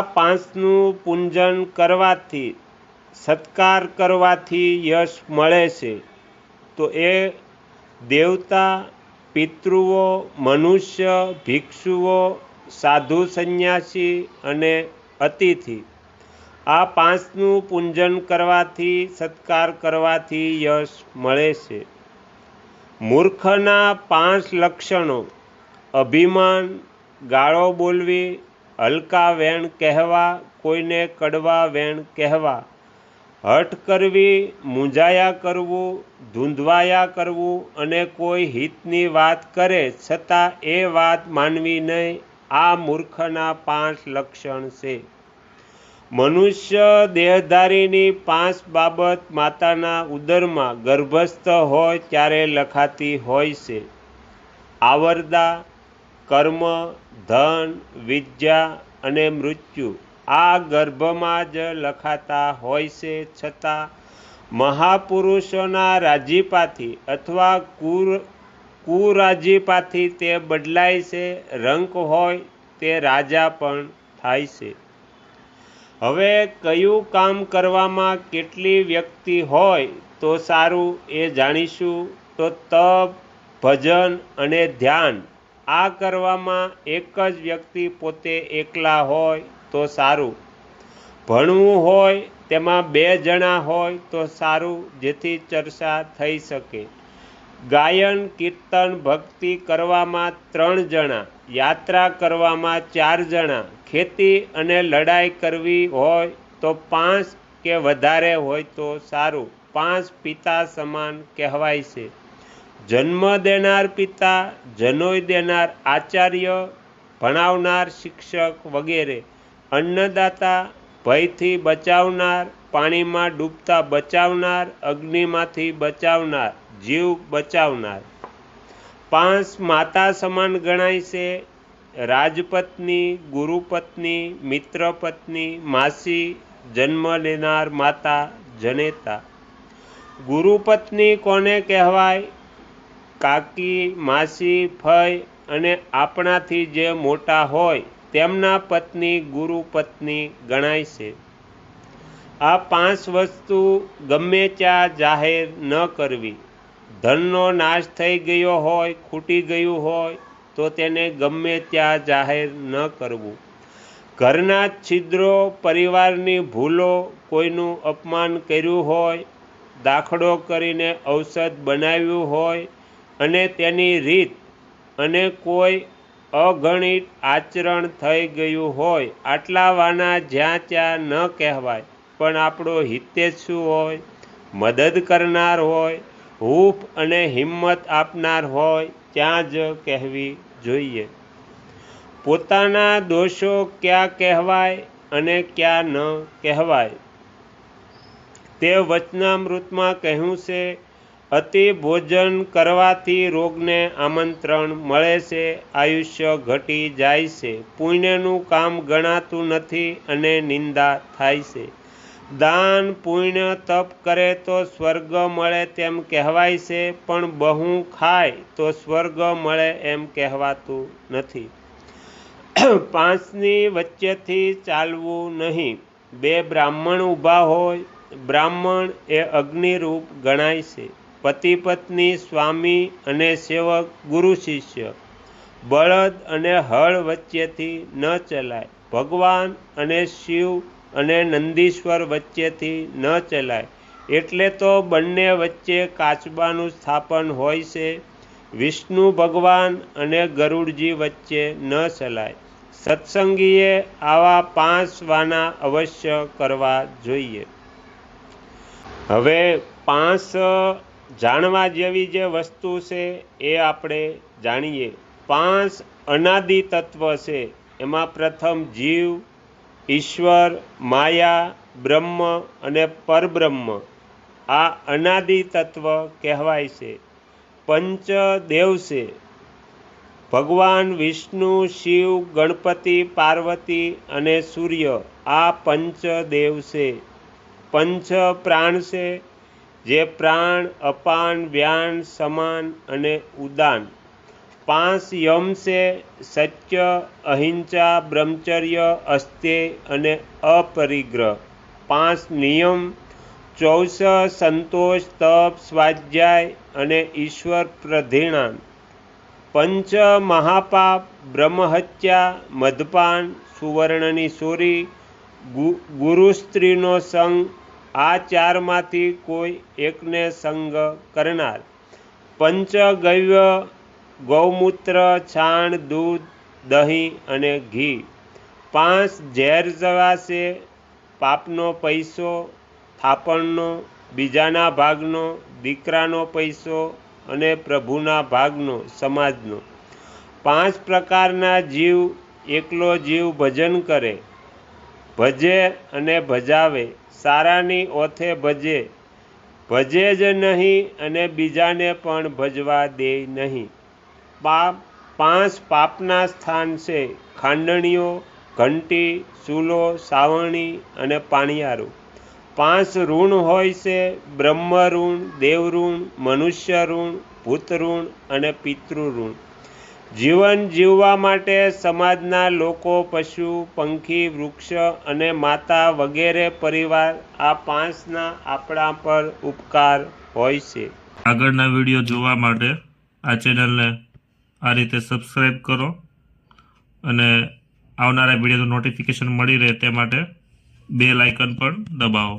પાંચનું પૂંજન કરવાથી, સત્કાર કરવાથી યશ મળે છે. તો એ દેવતા, પિતૃઓ, મનુષ્ય, ભિક્ષુઓ, સાધુ સંન્યાસી અને અતિથિ, આ પાંચનું પૂંજન કરવાથી, સત્કાર કરવાથી યશ મળે છે. મૂર્ખના પાંચ લક્ષણો, અભિમાન, ગાળો બોલવી હલકા વેણ કહેવા, કોઈને કડવા વેણ કહેવા. હઠ કરવી, મૂંઝાયા કરવું, ધૂંધવાયા કરવું અને કોઈ હિતની વાત કરે છતાં એ વાત માનવી નહીં, આ મૂર્ખના પાંચ લક્ષણ છે. મનુષ્ય દેહધારીની પાંચ બાબત માતાના ઉદરમાં ગર્ભસ્થ હોય ત્યારે લખાતી હોય છે. આવરદા કર્મ, ધન, વિદ્યા અને મૃત્યુ આ ગર્ભમાં જ લખાતા હોય છે. છતાં મહાપુરુષોના રાજીપાથી અથવા કુર, કુરાજીપાથી તે બદલાય છે. રંક હોય તે રાજા પણ થાય છે. હવે કયું કામ કરવામાં કેટલી વ્યક્તિ હોય તો સારું એ જાણીશું. તો તપ, ભજન અને ધ્યાન આ કરવામાં એક જ વ્યક્તિ પોતે એકલા હોય તો સારું. ભણવું હોય તેમાં બે જણા હોય તો સારું જેથી ચર્ચા થઈ શકે. ગાયન, કીર્તન, ભક્તિ કરવામાં ત્રણ જણા, યાત્રા કરવામાં ચાર જણા, ખેતી અને લડાઈ કરવી હોય તો પાંચ કે વધારે હોય તો સારું. પાંચ પિતા સમાન કહેવાય છે. જન્મ દેનાર પિતા જનોય દેનાર આચાર્ય, ભણાવનાર શિક્ષક વગેરે. અન્નદાતા ભયથી બચાવનાર, પાણીમાં ડૂબતા બચાવનાર, અગ્નિમાંથી બચાવનાર, જીવ બચાવનાર. પાંચ માતા સમાન ગણાય છે. રાજપત્ની, ગુરુપત્ની, મિત્રપત્ની, માસી, જન્મ લેનાર માતા, જનેતા. ગુરુપત્ની કોને કહેવાય? કાકી, માસી ફઈ અને આપણાથી જે મોટા હોય તેમના પત્ની, ગુરુ પત્ની ગણાય છે. આ પાંચ વસ્તુ ગમે ત્યાં જાહેર ન કરવી. ધનનો નાશ થઈ ગયો હોય, ખૂટી ગયું હોય, તો તેને ગમે ત્યાં જાહેર ન કરવું. ઘરના છિદ્રો, પરિવારની ભૂલો, કોઈનું અપમાન કર્યું હોય, દાખલો કરીને ઔષધ બનાવ્યું હોય અને તેની રીત અને કોઈ અગણિત આચરણ થઈ ગયું હોય, આટલા વાના જ્યાં ત્યાં ન કહેવાય, પણ આપણો હિતેજ શું હોય? મદદ કરનાર હોય, હૂફ અને હિંમત આપનાર હોય, ત્યાં જ કહેવી જોઈએ. પોતાના દોષો ક્યાં કહેવાય અને ક્યાં ન કહેવાય? તે વચનામૃતમાં કહ્યું છે અતિ ભોજન કરવાથી રોગને આમંત્રણ મળે છે, આયુષ્ય ઘટી જાય છે. પુણ્યનું કામ ગણાતું નથી અને નિંદા થાય છે. દાન, પુણ્ય, તપ કરે તો સ્વર્ગ મળે તેમ કહેવાય છે, પણ બહુ ખાય તો સ્વર્ગ મળે એમ કહેવાતું નથી. પાંચની વચ્ચેથી ચાલવું નહીં. બે બ્રાહ્મણ ઊભા હોય, બ્રાહ્મણ એ અગ્નિરૂપ ગણાય છે. પતિ પત્ની, સ્વામી અને સેવક, ગુરુ શિષ્ય. બળદ અને હળ વચ્ચેથી ન ચલાય. ભગવાન અને શિવ અને નંદીશ્વર વચ્ચેથી ન ચલાય. એટલે તો બંને વચ્ચે કાચબાનું સ્થાપન હોય છે. વિષ્ણુ ભગવાન અને ગરુડજી વચ્ચે ન ચલાય. સત્સંગીએ આવા પાંચ વાના અવશ્ય કરવા જોઈએ. હવે પાંચ જાણવા જેવી જે વસ્તુ છે એ આપણે જાણીએ. પાંચ અનાદિ તત્વ છે. એમાં પ્રથમ જીવ, ઈશ્વર, માયા, બ્રહ્મ અને પરબ્રહ્મ. આ અનાદિ તત્વ કહેવાય છે. પંચદેવ છે. ભગવાન, વિષ્ણુ, શિવ, ગણપતિ, પાર્વતી અને સૂર્ય આ પંચદેવ છે. પંચ પ્રાણ છે. જે પ્રાણ, અપાન, વ્યાન, સમાન અને ઉદાન. પાંચ યમ છે, સત્ય, અહિંસા, બ્રહ્મચર્ય અસ્તે અને અપરિગ્રહ. પાંચ નિયમ ચૌસ સંતોષ, તપ, સ્વાધ્યાય અને ઈશ્વર પ્રધિણાન. પંચ મહાપાપ, બ્રહ્મહત્યા, મદપાન, સુવર્ણની સોરી ગુરુ સ્ત્રીનો સંગ આ ચારમાંથી કોઈ એકને સંગ કરનાર. પંચગવ્ય, ગૌમૂત્ર, છાણ, દૂધ, દહીં અને ઘી. પાંચ ઝેર જવાશે પાપનો પૈસો, થાપણનો, બીજાના ભાગનો, દીકરાનો પૈસો અને પ્રભુના ભાગનો, સમાજનો. પાંચ પ્રકારના જીવ એકલો જીવ ભજન કરે. ભજે અને ભજાવે, સારાની ઓથે ભજે. ભજે જ નહીં અને બીજાને પણ ભજવા દે નહીં. પાપ, પાંચ પાપના સ્થાન છે. ખાંડણીઓ, ઘંટી, ચૂલો, સાવરણી અને પાણિયારું. પાંચ ઋણ હોય છે. બ્રહ્મ ઋણ દેવ ઋણ મનુષ્ય ઋણ ભૂત ઋણ અને પિતૃ ઋણ જીવન જીવવા માટે સમાજના લોકો, પશુ, પંખી, વૃક્ષ અને માતા વગેરે પરિવાર આ પાંચના આપણા પર ઉપકાર હોય છે. આગળના વીડિયો જોવા માટે આ ચેનલને આ રીતે સબસ્ક્રાઈબ કરો અને આવનારા વિડીયોનું નોટિફિકેશન મળી રહે તે માટે બે લાઇકન પણ દબાવો.